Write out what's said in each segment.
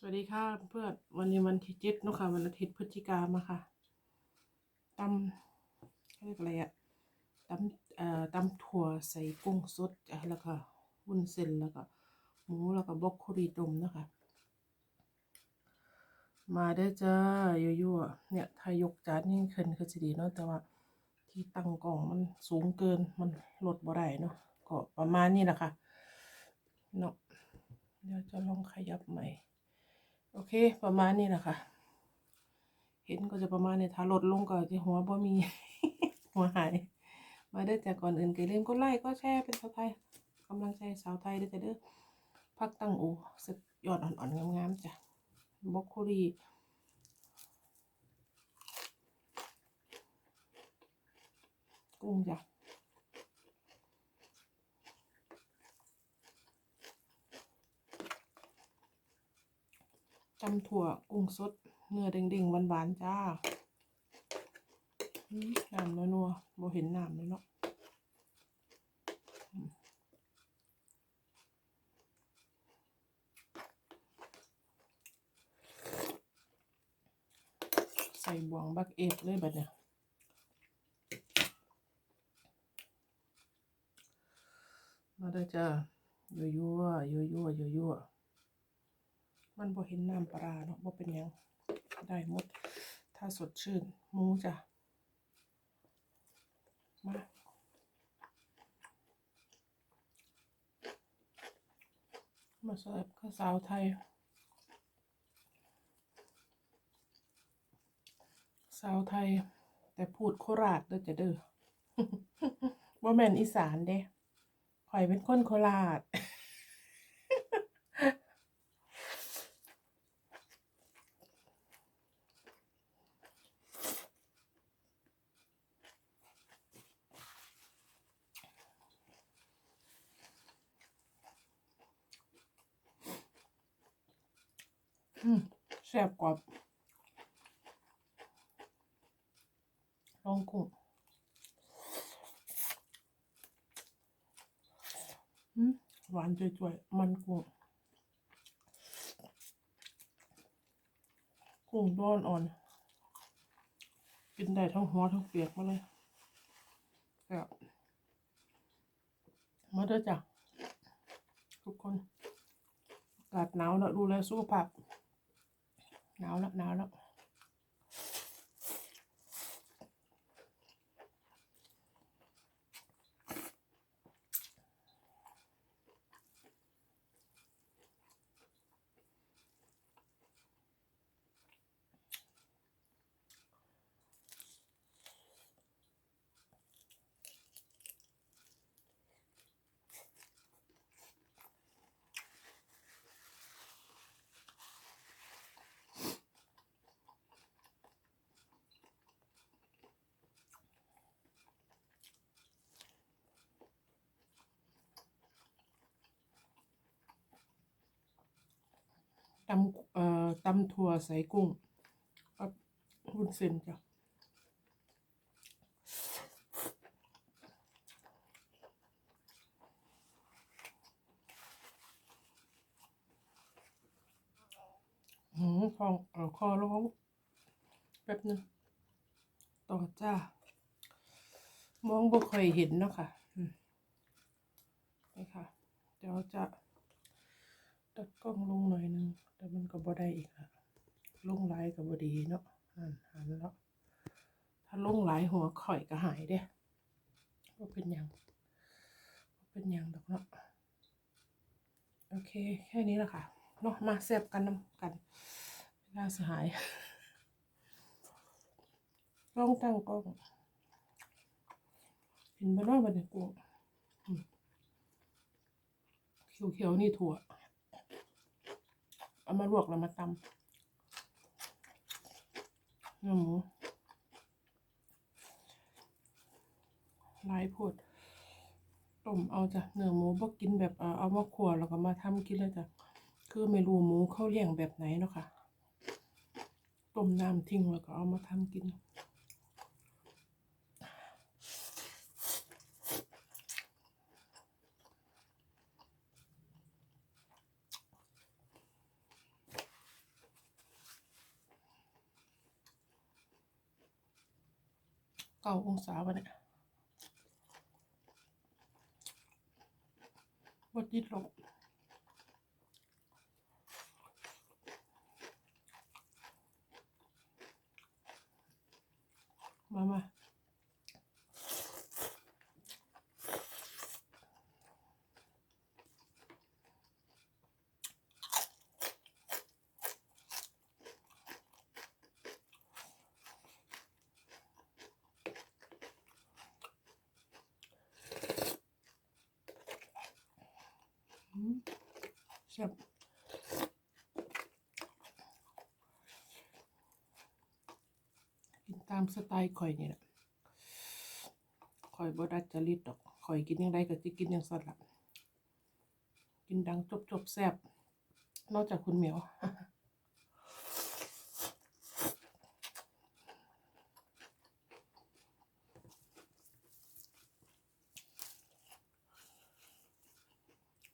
สวัสดีค่ะเพื่อนวันนี้วันที่เจ็ดนะคะวันอาทิตย์พฤศจิกามาค่ะตำเรียกอะไรอะตำเอ่อตำถั่วใส่กุ้งสดแล้วก็วุ้นเส้นแล้วก็หมูแล้วก็บรอกโคลีต้มนะคะ มาได้จ้ายั่วๆเนี่ยถ้ายกจานนี่งขึ้นคือสิดีเนาะแต่ว่าที่ตั้งกล่องมันสูงเกินมันลดบ่ได้เนาะก็ประมาณนี้แหละค่ะเนาะเดี๋ยวจะลองขยับใหม่ โอเค ประมาณนี้แหละค่ะ เห็นก็จะประมาณนี้ถ้าลดลงก็จะหัวบ่มี หัวหาย มาได้จากก่อนอื่นก็อย่มกดไลค์ก็แชร์เป็นสาวไทยกำลังใจสาวไทยเด้อจ้ะเด้อพักตั้งโอสุดยอดอ่อนๆงามๆจ้ะบรอกโคลีกุ้งจ้ะ ตำถั่วกุ้งสด เนื้อเด้งๆหวานๆจ้าน้ำนัวๆโบเห็นน้ำเลยเนาะใส่บวงบักเอกเลยบัดเนี่ยมาได้จ้ายั่วๆยั่วๆยั่วๆ มันบ่เห็นน้ำปลาเนาะบ่เป็นยังได้หมด ถ้าสดชื่นหมูจ้ะมามาเสิร์ฟข้าวสาวไทย สาวไทย แต่พูดโคราชเด้อจะเด้อว่าแม่นอีสานเด้ข่อยเป็นคนโคราช อืม แซ่บกว่าลองกุ้งอืมหวานจ่วยๆ มันกุ้งกุ้งด้อนอ่อน กินได้ทั้งหัวทั้งเปียกมาเลยแบบมาเด้อจ้ะทุกคนอากาศหนาวแล้วดูแลสุขภาพ หนาว ตำเอ่อตำถั่วใส่กุ้งกับวุ้นเส้นจ้ะหืมฟองเอ่อคอร้องแป๊บนึงต่อจ้ามองบ่ค่อยเห็นเนาะค่ะนี่ค่ะ เดี๋ยวจะ ตัดกล้องลงหน่อยหนึงแต่มันก็บ่ได้อีกอะลงหลายก็บ่ดีเนาะหันหันแล้วถ้าลงหลายหัวข่อยก็หายเด้บ่เป็นหยังบ่เป็นหยังดอกเนาะโอเค แค่นี้แหละค่ะเนาะมาแซบกันน้ำกันเวลาสหายลองตั้งกล้องเห็นบ่เนาบัดนี้กูอืมเขียวๆนี่ถั่ว เอามาลวกแล้วมาตำเนื้อหมูไลายโพดต้มเอาจ้ะเนื้อหมูบ่กินแบบเอามาขั่วแล้วก็มาทำกินเลยจ้ะคือไม่รู้หมูเขาเลี้ยงแบบไหนเนาะค่ะต้มน้ำทิ้งแล้วก็เอามาทำกิน ก้าองศาวะเนี่ยวัดยิดลบมามา แซ่บกินตามสไตล์ข่อยนี่แหละข่อยบ่ดัดจริตดอกข่อยกินยังไงก็สิกินยังสั่นละกินดังจบจบแซบนอกจากคุณเหมียว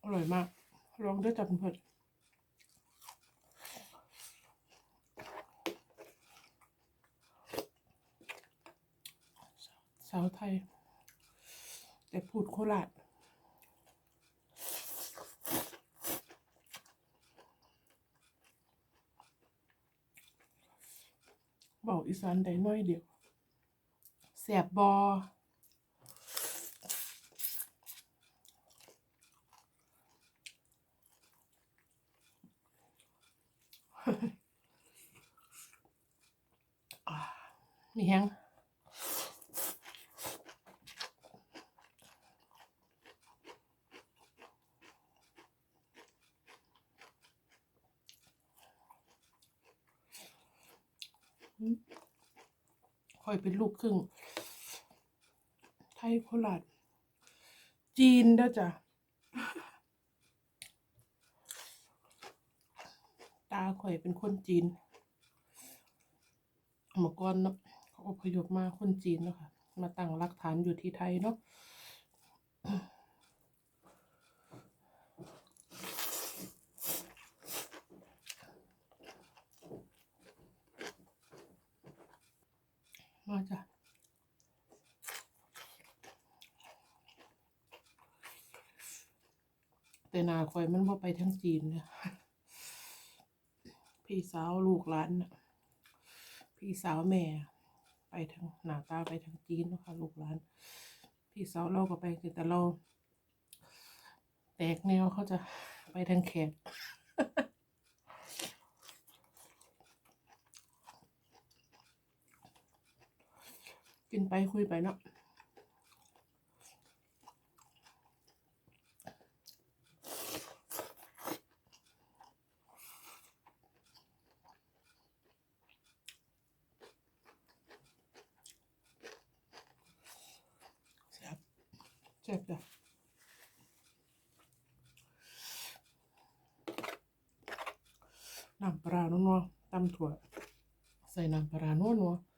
อร่อยมาก ลองด้วยจับเพื่อนาวไทย แต่พูดโคราชบอกอีสานได้น้อยเดียวแสบบอมีแฮง คอยเป็นลูกครึ่ง ไทยโคราชจีนเด้อจ้ะ ตาข่อยเป็นคนจีนเมื่อก่อนเนาะเขาอพยพมาคนจีนเนาะค่ะ มาตั้งรากฐานอยู่ที่ไทยเนาะ แต่นาคอยมันบ่ไปทั้งจีนเนี่ยพี่สาวลูกหลานพี่สาวแม่ ไปทางหน้าตาไปทางจีนนะค่ะลูกหลาน พี่สาวเราก็ไปแต่เรา แตกแนวเขาจะไปทางแขกกินไปคุยไปเนาะ แซ่บจ้ะน้ำปลานัวๆตำถั่ว ใส่น้ำปลานัวนัวๆ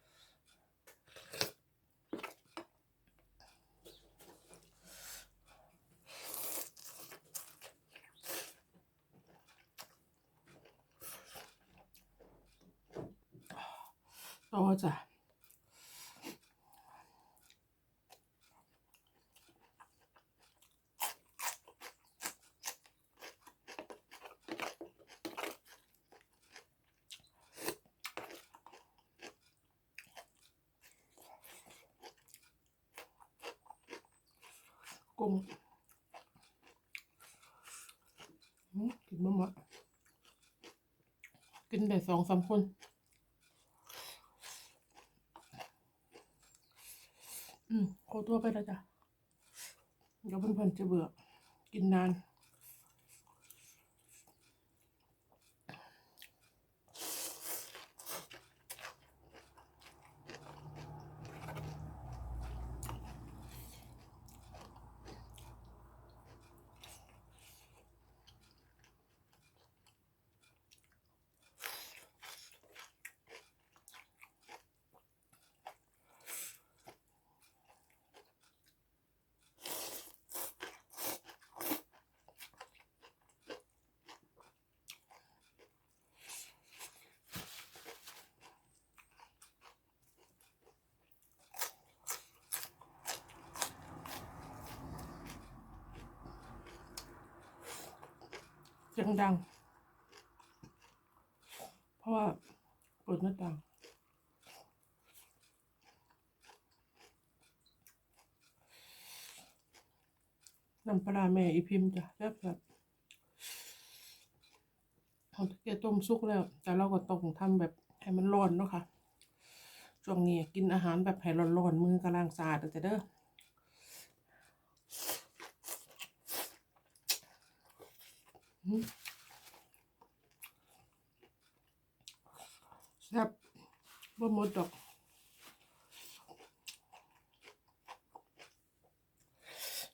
ต่อ กุ้งอืมกินมะมะกินได้สองสามคนอืมขอตัวไปแล้วจ้ะเดี๋ยวเพื่อนๆจะเบื่อ กินนาน งดัง เพราะว่าเปิดหน้าต่างน้ำปลาแม่อีพิมพ์จ้ะแบบแบบเอาตะเกียต้มสุกแล้ว แต่เราก็ต้องทำแบบให้มันร้อนเนาะค่ะช่วงนี้กินอาหารแบบให้ร้อนๆมือกำลังสะอาดแต่เด้ออืม แซ่บบ่หมดดอก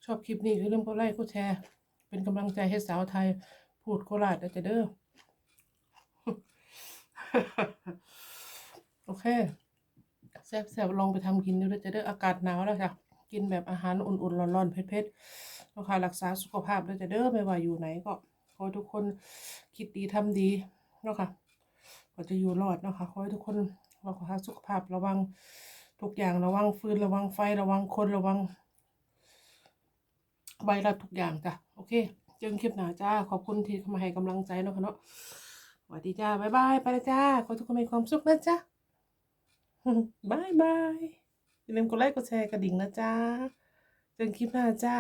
ชอบคลิปนี้คือเรื่องกดไลค์กดแชร์ เป็นกำลังใจให้สาวไทย พูดโคราชนะจะเด้อ โอเค แซ่บๆ ลองไปทำกินดูนะจะเด้ออากาศหนาวแล้วจ้ะกินแบบอาหารอุ่นๆ ร้อนๆ เผ็ดๆแล้วค่ะรักษาสุขภาพด้วจะเด้อไม่ว่าอยู่ไหนก็ อให้ทุกคนคิดดีทำดีเนาะค่ะก็จะอยู่รอดเนาะค่ะขอให้ทุกคนรักษาสุขภาพระวังทุกอย่างระวังฟืนระวังไฟระวังคนระวังใบรับทุกอย่างจ้ะโอเคเจอกันคลิปหน้าจ้าขอบคุณที่เข้ามาให้กำลังใจเนาะค่ะเนาะสวัสดีจ้าบ๊ายบายไปแล้วจ้าขอให้ทุกคนมีความสุขนะจ้าบายบายอย่าลืมกดไลค์กดแชร์กระดิ่งนะจ้าเจอกันคลิปหน้าจ้า